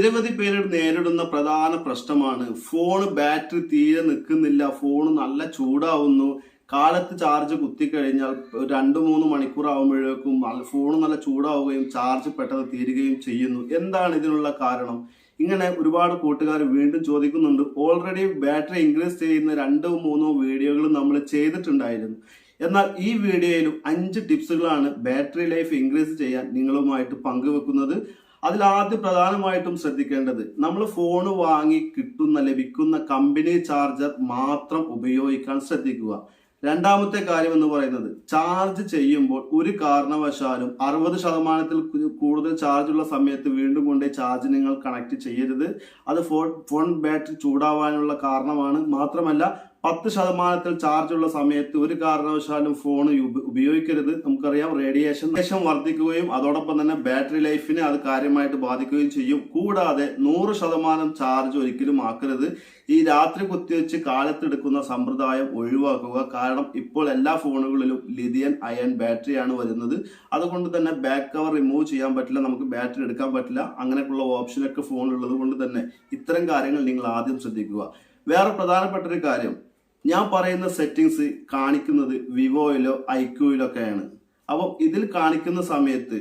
നിരവധി പേര് നേരിടുന്ന പ്രധാന പ്രശ്നമാണ്. ഫോൺ ബാറ്ററി തീരെ നിൽക്കുന്നില്ല. ഫോൺ നല്ല ചൂടാവുന്നു. കാലത്ത് ചാർജ് കുത്തിക്കഴിഞ്ഞാൽ രണ്ടു മൂന്ന് മണിക്കൂർ ആകുമ്പോഴേക്കും ഫോൺ നല്ല ചൂടാവുകയും ചാർജ് പെട്ടെന്ന് തീരുകയും ചെയ്യുന്നു. എന്താണ് ഇതിനുള്ള കാരണം? ഇങ്ങനെ ഒരുപാട് കൂട്ടുകാർ വീണ്ടും ചോദിക്കുന്നുണ്ട്. ഓൾറെഡി ബാറ്ററി ഇൻക്രീസ് ചെയ്യുന്ന രണ്ടോ മൂന്നോ വീഡിയോകൾ നമ്മൾ ചെയ്തിട്ടുണ്ടായിരുന്നു. എന്നാൽ ഈ വീഡിയോയിലും അഞ്ച് ടിപ്സുകളാണ് ബാറ്ററി ലൈഫ് ഇൻക്രീസ് ചെയ്യാൻ നിങ്ങളുമായിട്ട് പങ്കുവെക്കുന്നത്. അതിൽ ആദ്യം പ്രധാനമായിട്ടും ശ്രദ്ധിക്കേണ്ടത് നമ്മൾ ഫോൺ വാങ്ങി കിട്ടുന്ന ലഭിക്കുന്ന കമ്പനി ചാർജർ മാത്രം ഉപയോഗിക്കാൻ ശ്രദ്ധിക്കുക. രണ്ടാമത്തെ കാര്യം എന്ന് പറയുന്നത് ചാർജ് ചെയ്യുമ്പോൾ ഒരു കാരണവശാലും അറുപത് ശതമാനത്തിൽ കൂടുതൽ ചാർജ് ഉള്ള സമയത്ത് വീണ്ടും കൊണ്ട് ചാർജ് നിങ്ങൾ കണക്ട് ചെയ്യരുത്. അത് ഫോൺ ഫോൺ ബാറ്ററി ചൂടാവാനുള്ള കാരണമാണ്. മാത്രമല്ല പത്ത് ശതമാനത്തിൽ ചാർജ് ഉള്ള സമയത്ത് ഒരു കാരണവശാലും ഫോൺ ഉപയോഗിക്കരുത്. നമുക്കറിയാം റേഡിയേഷൻ ശേഷം വർദ്ധിക്കുകയും അതോടൊപ്പം തന്നെ ബാറ്ററി ലൈഫിനെ അത് കാര്യമായിട്ട് ബാധിക്കുകയും ചെയ്യും. കൂടാതെ നൂറ് ശതമാനം ചാർജ് ഒരിക്കലും ആക്കരുത്. ഈ രാത്രി കുത്തിവെച്ച് കാലത്തെടുക്കുന്ന സമ്പ്രദായം ഒഴിവാക്കുക. കാരണം ഇപ്പോൾ എല്ലാ ഫോണുകളിലും ലിഥിയൻ അയൺ ബാറ്ററിയാണ് വരുന്നത്. അതുകൊണ്ട് തന്നെ ബാക്ക് കവർ റിമൂവ് ചെയ്യാൻ പറ്റില്ല. നമുക്ക് ബാറ്ററി എടുക്കാൻ പറ്റില്ല. അങ്ങനെയൊക്കെയുള്ള ഓപ്ഷനൊക്കെ ഫോണിലുള്ളത് കൊണ്ട് തന്നെ ഇത്തരം കാര്യങ്ങൾ നിങ്ങൾ ആദ്യം ശ്രദ്ധിക്കുക. വേറെ പ്രധാനപ്പെട്ട ഒരു കാര്യം. ഞാൻ പറയുന്ന സെറ്റിങ്സ് കാണിക്കുന്നത് വിവോയിലോ ഐക്യൂയിലോ ഒക്കെയാണ് അപ്പം ഇതിൽ കാണിക്കുന്ന സമയത്ത്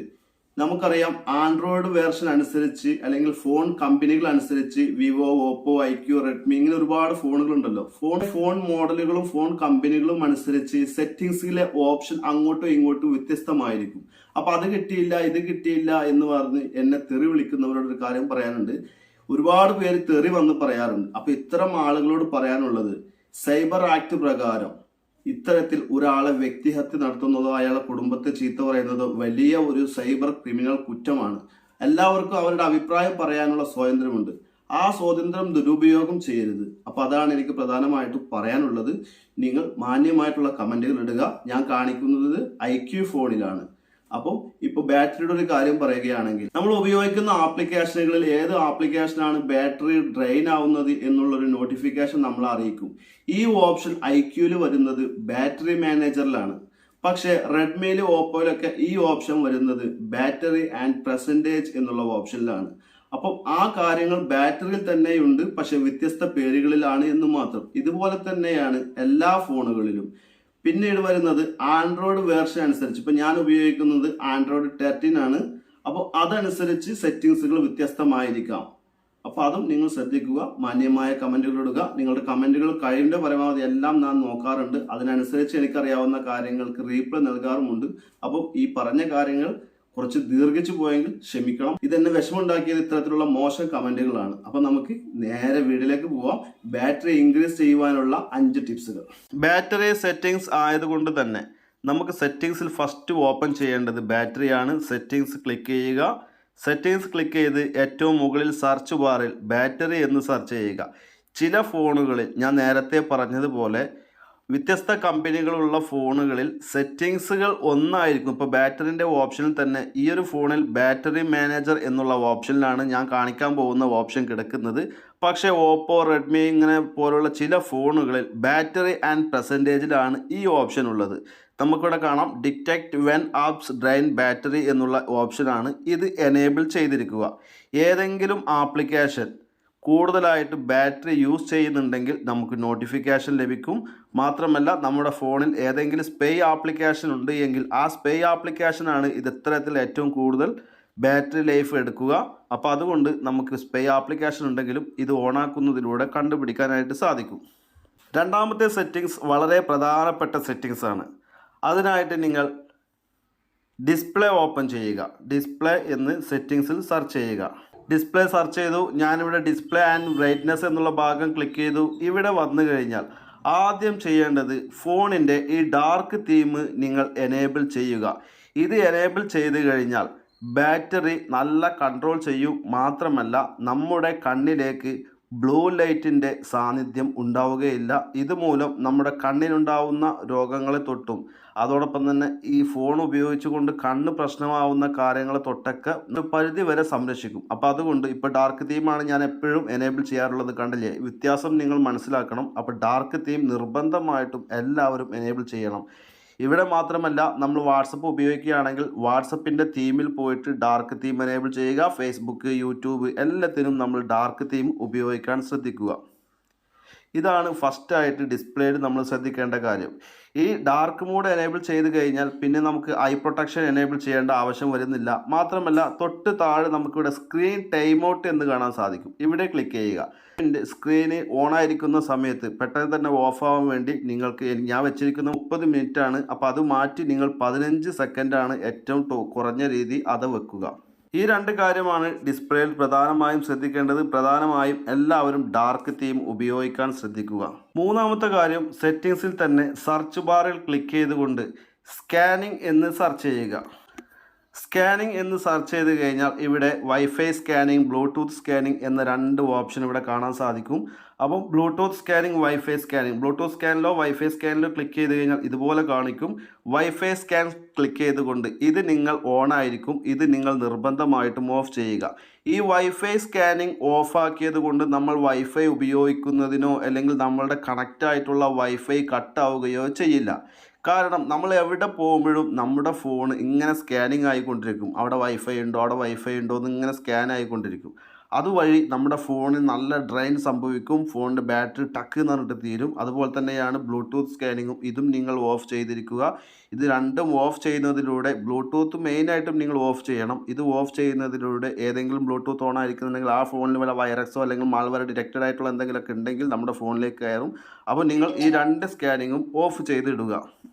നമുക്കറിയാം ആൻഡ്രോയിഡ് വേർഷൻ അനുസരിച്ച് അല്ലെങ്കിൽ ഫോൺ കമ്പനികൾ അനുസരിച്ച് വിവോ ഓപ്പോ ഐക്യു റെഡ്മി ഇങ്ങനെ ഒരുപാട് ഫോണുകൾ ഉണ്ടല്ലോ. ഫോൺ ഫോൺ മോഡലുകളും ഫോൺ കമ്പനികളും അനുസരിച്ച് സെറ്റിംഗ്സിലെ ഓപ്ഷൻ അങ്ങോട്ടും ഇങ്ങോട്ടും വ്യത്യസ്തമായിരിക്കും. അപ്പൊ അത് കിട്ടിയില്ല ഇത് കിട്ടിയില്ല എന്ന് പറഞ്ഞ് എന്നെ തെറി വിളിക്കുന്നവരോട് ഒരു കാര്യം പറയാനുണ്ട്. ഒരുപാട് പേര് തെറി വന്ന് പറയാറുണ്ട്. അപ്പൊ ഇത്തരം ആളുകളോട് പറയാനുള്ളത് സൈബർ ആക്ട് പ്രകാരം ഇത്തരത്തിൽ ഒരാളെ വ്യക്തിഹത്യ നടത്തുന്നതോ അയാളെ കുടുംബത്തെ ചീത്ത പറയുന്നതോ വലിയ ഒരു സൈബർ ക്രിമിനൽ കുറ്റമാണ്. എല്ലാവർക്കും അവരുടെ അഭിപ്രായം പറയാനുള്ള സ്വാതന്ത്ര്യമുണ്ട്. ആ സ്വാതന്ത്ര്യം ദുരുപയോഗം ചെയ്യരുത്. അപ്പൊ അതാണ് എനിക്ക് പ്രധാനമായിട്ടും പറയാനുള്ളത്. നിങ്ങൾ മാന്യമായിട്ടുള്ള കമന്റുകൾ ഇടുക. ഞാൻ കാണിക്കുന്നത് ഐ ഫോണിലാണ്. അപ്പം ഇപ്പൊ ബാറ്ററിയുടെ ഒരു കാര്യം പറയുകയാണെങ്കിൽ നമ്മൾ ഉപയോഗിക്കുന്ന ആപ്ലിക്കേഷനുകളിൽ ഏത് ആപ്ലിക്കേഷനാണ് ബാറ്ററി ഡ്രെയിൻ ആവുന്നത് എന്നുള്ള ഒരു നോട്ടിഫിക്കേഷൻ നമ്മൾ അറിയിക്കും. ഈ ഓപ്ഷൻ ഐ ക്യൂൽ വരുന്നത് ബാറ്ററി മാനേജറിലാണ് പക്ഷേ റെഡ്മിയിൽ ഓപ്പോയിലൊക്കെ ഈ ഓപ്ഷൻ വരുന്നത് ബാറ്ററി ആൻഡ് പെർസെന്റേജ് എന്നുള്ള ഓപ്ഷനിലാണ് അപ്പം ആ കാര്യങ്ങൾ ബാറ്ററിയിൽ തന്നെയുണ്ട് പക്ഷെ വ്യത്യസ്ത പേരുകളിലാണ് എന്ന് മാത്രം. ഇതുപോലെ തന്നെയാണ് എല്ലാ ഫോണുകളിലും പിന്നീട് വരുന്നത് ആൻഡ്രോയിഡ് വേർഷൻ അനുസരിച്ച്. ഇപ്പൊ ഞാൻ ഉപയോഗിക്കുന്നത് ആൻഡ്രോയിഡ് തേർട്ടീൻ ആണ്. അപ്പോൾ അതനുസരിച്ച് സെറ്റിങ്സുകൾ വ്യത്യസ്തമായിരിക്കാം. അപ്പോൾ അതും നിങ്ങൾ ശ്രദ്ധിക്കുക. മാന്യമായ കമന്റുകൾ ഇടുക. നിങ്ങളുടെ കമന്റുകൾ കഴിയുന്ന പരമാവധി എല്ലാം ഞാൻ നോക്കാറുണ്ട്. അതിനനുസരിച്ച് എനിക്കറിയാവുന്ന കാര്യങ്ങൾക്ക് റീപ്ലൈ നൽകാറുമുണ്ട്. അപ്പോൾ ഈ പറഞ്ഞ കാര്യങ്ങൾ കുറച്ച് ദീർഘിച്ചു പോയെങ്കിൽ ക്ഷമിക്കണം. ഇതെന്നെ വിഷമുണ്ടാക്കിയത് ഇത്തരത്തിലുള്ള മോശം കമന്റുകളാണ്. അപ്പൊ നമുക്ക് നേരെ വീഡിയോയിലേക്ക് പോവാം. ബാറ്ററി ഇൻക്രീസ് ചെയ്യുവാനുള്ള അഞ്ച് ടിപ്സുകൾ. ബാറ്ററി സെറ്റിംഗ്സ് ആയതുകൊണ്ട് തന്നെ നമുക്ക് സെറ്റിംഗ്സിൽ ഫസ്റ്റ് ഓപ്പൺ ചെയ്യേണ്ടത് ബാറ്ററിയാണ്. സെറ്റിംഗ്സ് ക്ലിക്ക് ചെയ്യുക. സെറ്റിംഗ്സ് ക്ലിക്ക് ചെയ്ത് ഏറ്റവും മുകളിൽ സെർച്ച് ബാറിൽ ബാറ്ററി എന്ന് സെർച്ച് ചെയ്യുക. ചില ഫോണുകളിൽ ഞാൻ നേരത്തെ പറഞ്ഞതുപോലെ വ്യത്യസ്ത കമ്പനികളുള്ള ഫോണുകളിൽ സെറ്റിങ്സുകൾ ഒന്നായിരിക്കും. ഇപ്പോൾ ബാറ്ററിന്റെ ഓപ്ഷനിൽ തന്നെ ഈ ഒരു ഫോണിൽ ബാറ്ററി മാനേജർ എന്നുള്ള ഓപ്ഷനിലാണ് ഞാൻ കാണിക്കാൻ പോകുന്ന ഓപ്ഷൻ കിടക്കുന്നത്. പക്ഷേ ഓപ്പോ റെഡ്മി ഇങ്ങനെ പോലുള്ള ചില ഫോണുകളിൽ ബാറ്ററി ആൻഡ് പെർസെന്റേജിലാണ് ഈ ഓപ്ഷൻ ഉള്ളത്. നമുക്കിവിടെ കാണാം. Detect when apps drain battery എന്നുള്ള ഓപ്ഷനാണ് ഇത് എനേബിൾ ചെയ്തിരിക്കുക. ഏതെങ്കിലും ആപ്ലിക്കേഷൻ കൂടുതലായിട്ട് ബാറ്ററി യൂസ് ചെയ്യുന്നുണ്ടെങ്കിൽ നമുക്ക് നോട്ടിഫിക്കേഷൻ ലഭിക്കും. മാത്രമല്ല നമ്മുടെ ഫോണിൽ ഏതെങ്കിലും സ്പേ ആപ്ലിക്കേഷൻ ഉണ്ട് എങ്കിൽ ആ സ്പേ ആപ്ലിക്കേഷനാണ് ഇത് ഇത്തരത്തിൽ ഏറ്റവും കൂടുതൽ ബാറ്ററി ലൈഫ് എടുക്കുക. അപ്പോൾ അതുകൊണ്ട് നമുക്ക് സ്പേ ആപ്ലിക്കേഷൻ ഉണ്ടെങ്കിലും ഇത് ഓണാക്കുന്നതിലൂടെ കണ്ടുപിടിക്കാനായിട്ട് സാധിക്കും. രണ്ടാമത്തെ സെറ്റിങ്സ് വളരെ പ്രധാനപ്പെട്ട സെറ്റിങ്സ് ആണ്. അതിനായിട്ട് നിങ്ങൾ ഡിസ്പ്ലേ ഓപ്പൺ ചെയ്യുക. ഡിസ്പ്ലേ എന്ന് സെറ്റിങ്സിൽ സെർച്ച് ചെയ്യുക. ഡിസ്പ്ലേ സെർച്ച് ചെയ്തു. ഞാനിവിടെ ഡിസ്പ്ലേ ആൻഡ് ബ്രൈറ്റ്നെസ് എന്നുള്ള ഭാഗം ക്ലിക്ക് ചെയ്തു. ഇവിടെ വന്നു കഴിഞ്ഞാൽ ആദ്യം ചെയ്യേണ്ടത് ഫോണിന്റെ ഈ ഡാർക്ക് തീം നിങ്ങൾ എനേബിൾ ചെയ്യുക. ഇത് എനേബിൾ ചെയ്ത് കഴിഞ്ഞാൽ ബാറ്ററി നല്ല കൺട്രോൾ ചെയ്യും. മാത്രമല്ല നമ്മുടെ കണ്ണിലേക്ക് ബ്ലൂ ലൈറ്റിന്റെ സാന്നിധ്യം ഉണ്ടാവുകയില്ല. ഇതുമൂലം നമ്മുടെ കണ്ണിനുണ്ടാവുന്ന രോഗങ്ങളെ തൊട്ടും. അതോടൊപ്പം തന്നെ ഈ ഫോൺ ഉപയോഗിച്ചുകൊണ്ട് കണ്ണ് പ്രശ്നമാവുന്ന കാര്യങ്ങളെ തൊട്ടൊക്കെ പരിധി വരെ സംരക്ഷിക്കും. അപ്പോൾ അതുകൊണ്ട് ഇപ്പോൾ ഡാർക്ക് തീമാണ് ഞാൻ എപ്പോഴും എനേബിൾ ചെയ്യാറുള്ളത് കണ്ടില്ലേ? വ്യത്യാസം നിങ്ങൾ മനസ്സിലാക്കണം. അപ്പോൾ ഡാർക്ക് തീം നിർബന്ധമായിട്ടും എല്ലാവരും എനേബിൾ ചെയ്യണം. ഇവിടെ മാത്രമല്ല നമ്മൾ വാട്സപ്പ് ഉപയോഗിക്കുകയാണെങ്കിൽ വാട്സപ്പിന്റെ തീമിൽ പോയിട്ട് ഡാർക്ക് തീം എനേബിൾ ചെയ്യുക ഫേസ്ബുക്ക് യൂട്യൂബ് എല്ലാത്തിനും നമ്മൾ ഡാർക്ക് തീം ഉപയോഗിക്കാൻ ശ്രദ്ധിക്കുക. ഇതാണ് ഫസ്റ്റായിട്ട് ഡിസ്പ്ലേയിൽ നമ്മൾ ശ്രദ്ധിക്കേണ്ട കാര്യം. ഈ ഡാർക്ക് മോഡ് എനേബിൾ ചെയ്ത് കഴിഞ്ഞാൽ പിന്നെ നമുക്ക് ഐ പ്രൊട്ടക്ഷൻ എനേബിൾ ചെയ്യേണ്ട ആവശ്യം വരുന്നില്ല. മാത്രമല്ല തൊട്ട് താഴെ നമുക്കിവിടെ സ്ക്രീൻ ടൈം ഔട്ട് എന്ന് കാണാൻ സാധിക്കും. ഇവിടെ ക്ലിക്ക് ചെയ്യുക. സ്ക്രീന് ഓൺ ആയിരിക്കുന്ന സമയത്ത് പെട്ടെന്ന് തന്നെ ഓഫ് ആവാൻ വേണ്ടി നിങ്ങൾക്ക് ഞാൻ വെച്ചിരിക്കുന്ന മുപ്പത് മിനിറ്റ് ആണ്. അപ്പോൾ അത് മാറ്റി നിങ്ങൾ പതിനഞ്ച് സെക്കൻഡാണ് ഏറ്റവും കുറഞ്ഞ രീതി അത് വെക്കുക. ഈ രണ്ട് കാര്യമാണ് ഡിസ്പ്ലേയിൽ പ്രധാനമായും ശ്രദ്ധിക്കേണ്ടത്. പ്രധാനമായും എല്ലാവരും ഡാർക്ക് തീം ഉപയോഗിക്കാൻ ശ്രദ്ധിക്കുക. മൂന്നാമത്തെ കാര്യം സെറ്റിങ്സിൽ തന്നെ സെർച്ച് ബാറിൽ ക്ലിക്ക് ചെയ്തുകൊണ്ട് സ്കാനിങ് എന്ന് സെർച്ച് ചെയ്യുക. സ്കാനിങ് എന്ന് സെർച്ച് ചെയ്ത് കഴിഞ്ഞാൽ ഇവിടെ വൈഫൈ സ്കാനിങ് ബ്ലൂടൂത്ത് സ്കാനിങ് എന്ന രണ്ട് ഓപ്ഷൻ ഇവിടെ കാണാൻ സാധിക്കും. അപ്പം Bluetooth scanning WiFi scanning Bluetooth സ്കാനിലോ WiFi സ്കാനിലോ ക്ലിക്ക് ചെയ്ത് കഴിഞ്ഞാൽ ഇതുപോലെ കാണിക്കും. വൈഫൈ സ്കാൻ ക്ലിക്ക് ചെയ്തുകൊണ്ട് ഇത് നിങ്ങൾ ഓൺ ആയിരിക്കും. ഇത് നിങ്ങൾ നിർബന്ധമായിട്ടും ഓഫ് ചെയ്യുക. ഈ വൈഫൈ സ്കാനിങ് ഓഫാക്കിയത് കൊണ്ട് നമ്മൾ വൈഫൈ ഉപയോഗിക്കുന്നതിനോ അല്ലെങ്കിൽ നമ്മളുടെ കണക്റ്റായിട്ടുള്ള വൈഫൈ കട്ടാവുകയോ ചെയ്യില്ല. കാരണം നമ്മൾ എവിടെ പോകുമ്പോഴും നമ്മുടെ ഫോൺ ഇങ്ങനെ സ്കാനിങ് ആയിക്കൊണ്ടിരിക്കും. അവിടെ വൈഫൈ ഉണ്ടോ? അവിടെ വൈഫൈ ഉണ്ടോ? എന്ന് ഇങ്ങനെ സ്കാൻ ആയിക്കൊണ്ടിരിക്കും. അതുവഴി നമ്മുടെ ഫോണിൽ നല്ല ഡ്രെയിൻ സംഭവിക്കും. ഫോണിന്റെ ബാറ്ററി ടക്ക് എന്ന് പറഞ്ഞിട്ട് തീരും. അതുപോലെ തന്നെയാണ് ബ്ലൂടൂത്ത് സ്കാനിങ്ങും ഇതും നിങ്ങൾ ഓഫ് ചെയ്തിരിക്കുക. ഇത് രണ്ടും ഓഫ് ചെയ്യുന്നതിലൂടെ ബ്ലൂടൂത്ത് മെയിനായിട്ടും നിങ്ങൾ ഓഫ് ചെയ്യണം. ഇത് ഓഫ് ചെയ്യുന്നതിലൂടെ ഏതെങ്കിലും ബ്ലൂടൂത്ത് ഓൺ ആയിരിക്കുന്നുണ്ടെങ്കിൽ ആ ഫോണിൽ വല്ല വൈറസോ അല്ലെങ്കിൽ മാൾവെയർ ഡിറ്റക്റ്റഡ് ആയിട്ടുള്ള എന്തെങ്കിലുമൊക്കെ ഉണ്ടെങ്കിൽ നമ്മുടെ ഫോണിലേക്ക് കയറും. അപ്പോൾ നിങ്ങൾ ഈ രണ്ട് സ്കാനിങ്ങും ഓഫ് ചെയ്തിടുക.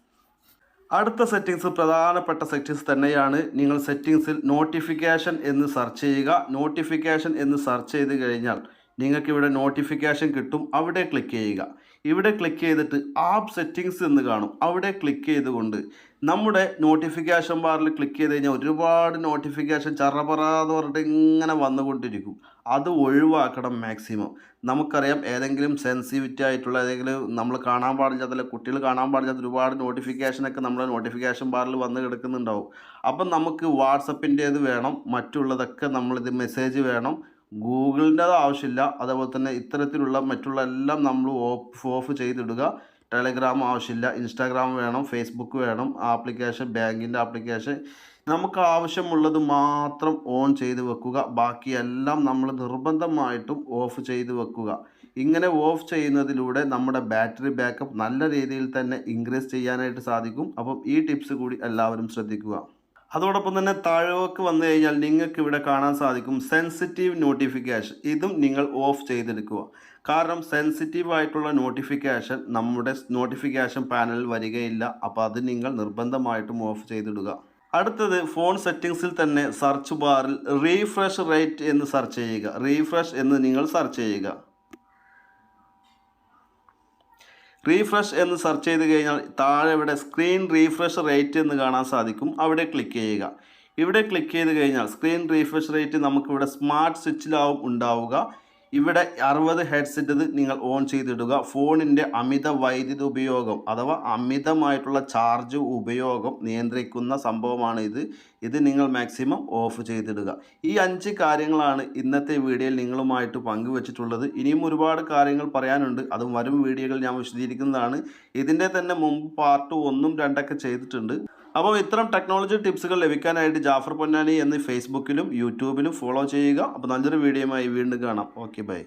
അടുത്ത സെറ്റിങ്സ് പ്രധാനപ്പെട്ട സെറ്റിങ്സ് തന്നെയാണ്. നിങ്ങൾ സെറ്റിങ്സിൽ നോട്ടിഫിക്കേഷൻ എന്ന് സെർച്ച് ചെയ്യുക. നോട്ടിഫിക്കേഷൻ എന്ന് സെർച്ച് ചെയ്ത് കഴിഞ്ഞാൽ നിങ്ങൾക്കിവിടെ നോട്ടിഫിക്കേഷൻ കിട്ടും. അവിടെ ക്ലിക്ക് ചെയ്യുക. ഇവിടെ ക്ലിക്ക് ചെയ്തിട്ട് ആപ്പ് സെറ്റിങ്സ് എന്ന് കാണും. അവിടെ ക്ലിക്ക് ചെയ്തുകൊണ്ട് നമ്മുടെ നോട്ടിഫിക്കേഷൻ ബാറിൽ ക്ലിക്ക് ചെയ്ത് കഴിഞ്ഞാൽ ഒരുപാട് നോട്ടിഫിക്കേഷൻ ചറപറാന്ന് പറഞ്ഞിട്ട് ഇങ്ങനെ വന്നുകൊണ്ടിരിക്കും. അത് ഒഴിവാക്കണം മാക്സിമം നമുക്കറിയാം ഏതെങ്കിലും സെൻസിറ്റിവിറ്റി ആയിട്ടുള്ള ഏതെങ്കിലും നമ്മൾ കാണാൻ പാടില്ലാത്ത കുട്ടികൾ കാണാൻ പാടില്ലാത്ത ഒരുപാട് നോട്ടിഫിക്കേഷനൊക്കെ നമ്മുടെ നോട്ടിഫിക്കേഷൻ ബാറിൽ വന്ന് കിടക്കുന്നുണ്ടാവും. അപ്പം നമുക്ക് വാട്സപ്പിന്റേത് വേണം. മറ്റുള്ളതൊക്കെ നമ്മളിത് മെസ്സേജ് വേണം. ഗൂഗിളിന്റെത് ആവശ്യമില്ല. അതേപോലെ തന്നെ ഇത്തരത്തിലുള്ള മറ്റുള്ള എല്ലാം നമ്മൾ ഓഫ് ഓഫ് ചെയ്തിടുക. ടെലഗ്രാം ആവശ്യമില്ല. ഇൻസ്റ്റാഗ്രാം വേണം. ഫേസ്ബുക്ക് വേണം. ആപ്ലിക്കേഷൻ ബാങ്കിന്റെ ആപ്ലിക്കേഷൻ. നമുക്ക് ആവശ്യമുള്ളത് മാത്രം ഓൺ ചെയ്ത് വെക്കുക. ബാക്കിയെല്ലാം നമ്മൾ നിർബന്ധമായിട്ടും ഓഫ് ചെയ്ത് വെക്കുക. ഇങ്ങനെ ഓഫ് ചെയ്യുന്നതിലൂടെ നമ്മുടെ ബാറ്ററി ബാക്കപ്പ് നല്ല രീതിയിൽ തന്നെ ഇൻക്രീസ് ചെയ്യാനായിട്ട് സാധിക്കും. അപ്പം ഈ ടിപ്സ് കൂടി എല്ലാവരും ശ്രദ്ധിക്കുക. അതോടൊപ്പം തന്നെ താഴേക്ക് വന്നു കഴിഞ്ഞാൽ നിങ്ങൾക്ക് ഇവിടെ കാണാൻ സാധിക്കും സെൻസിറ്റീവ് നോട്ടിഫിക്കേഷൻ ഇതും നിങ്ങൾ ഓഫ് ചെയ്തെടുക്കുക. കാരണം സെൻസിറ്റീവ് ആയിട്ടുള്ള നോട്ടിഫിക്കേഷൻ നമ്മുടെ നോട്ടിഫിക്കേഷൻ പാനലിൽ വരികയില്ല. അപ്പോൾ അത് നിങ്ങൾ നിർബന്ധമായിട്ടും ഓഫ് ചെയ്തിടുക. അടുത്തത് ഫോൺ സെറ്റിങ്സിൽ തന്നെ സെർച്ച് ബാറിൽ റീഫ്രഷ് റേറ്റ് എന്ന് സെർച്ച് ചെയ്യുക. റീഫ്രഷ് എന്ന് നിങ്ങൾ സെർച്ച് ചെയ്യുക. റീഫ്രഷ് എന്ന് സെർച്ച് ചെയ്ത് കഴിഞ്ഞാൽ താഴെ ഇവിടെ സ്ക്രീൻ റീഫ്രഷ് റേറ്റ് എന്ന് കാണാൻ സാധിക്കും. അവിടെ ക്ലിക്ക് ചെയ്യുക. ഇവിടെ ക്ലിക്ക് ചെയ്ത് കഴിഞ്ഞാൽ സ്ക്രീൻ റീഫ്രഷ് റേറ്റ് നമുക്കിവിടെ സ്മാർട്ട് സ്വിച്ചിലാവും ഉണ്ടാവുക. ഇവിടെ അറുപത് ഹെഡ്സെറ്റ് നിങ്ങൾ ഓൺ ചെയ്തിടുക. ഫോണിന്റെ അമിത വൈദ്യുതി ഉപയോഗം അഥവാ അമിതമായിട്ടുള്ള ചാർജ് ഉപയോഗം നിയന്ത്രിക്കുന്ന സംഭവമാണ് ഇത്. ഇത് നിങ്ങൾ മാക്സിമം ഓഫ് ചെയ്തിടുക. ഈ അഞ്ച് കാര്യങ്ങളാണ് ഇന്നത്തെ വീഡിയോയിൽ നിങ്ങളുമായിട്ട് പങ്കുവച്ചിട്ടുള്ളത്. ഇനിയും ഒരുപാട് കാര്യങ്ങൾ പറയാനുണ്ട്. അതും വരും വീഡിയോകൾ ഞാൻ വിശദീകരിക്കുന്നതാണ്. ഇതിന്റെ തന്നെ മുമ്പ് പാർട്ട് ഒന്നും രണ്ടൊക്കെ ചെയ്തിട്ടുണ്ട്. അപ്പോൾ ഇത്തരം ടെക്നോളജി ടിപ്സുകൾ ലഭിക്കാനായിട്ട് ജാഫർ പൊന്നാനി എന്ന് ഫേസ്ബുക്കിലും യൂട്യൂബിലും ഫോളോ ചെയ്യുക. അപ്പോൾ നല്ലൊരു വീഡിയോയുമായി വീണ്ടും കാണാം. Okay bye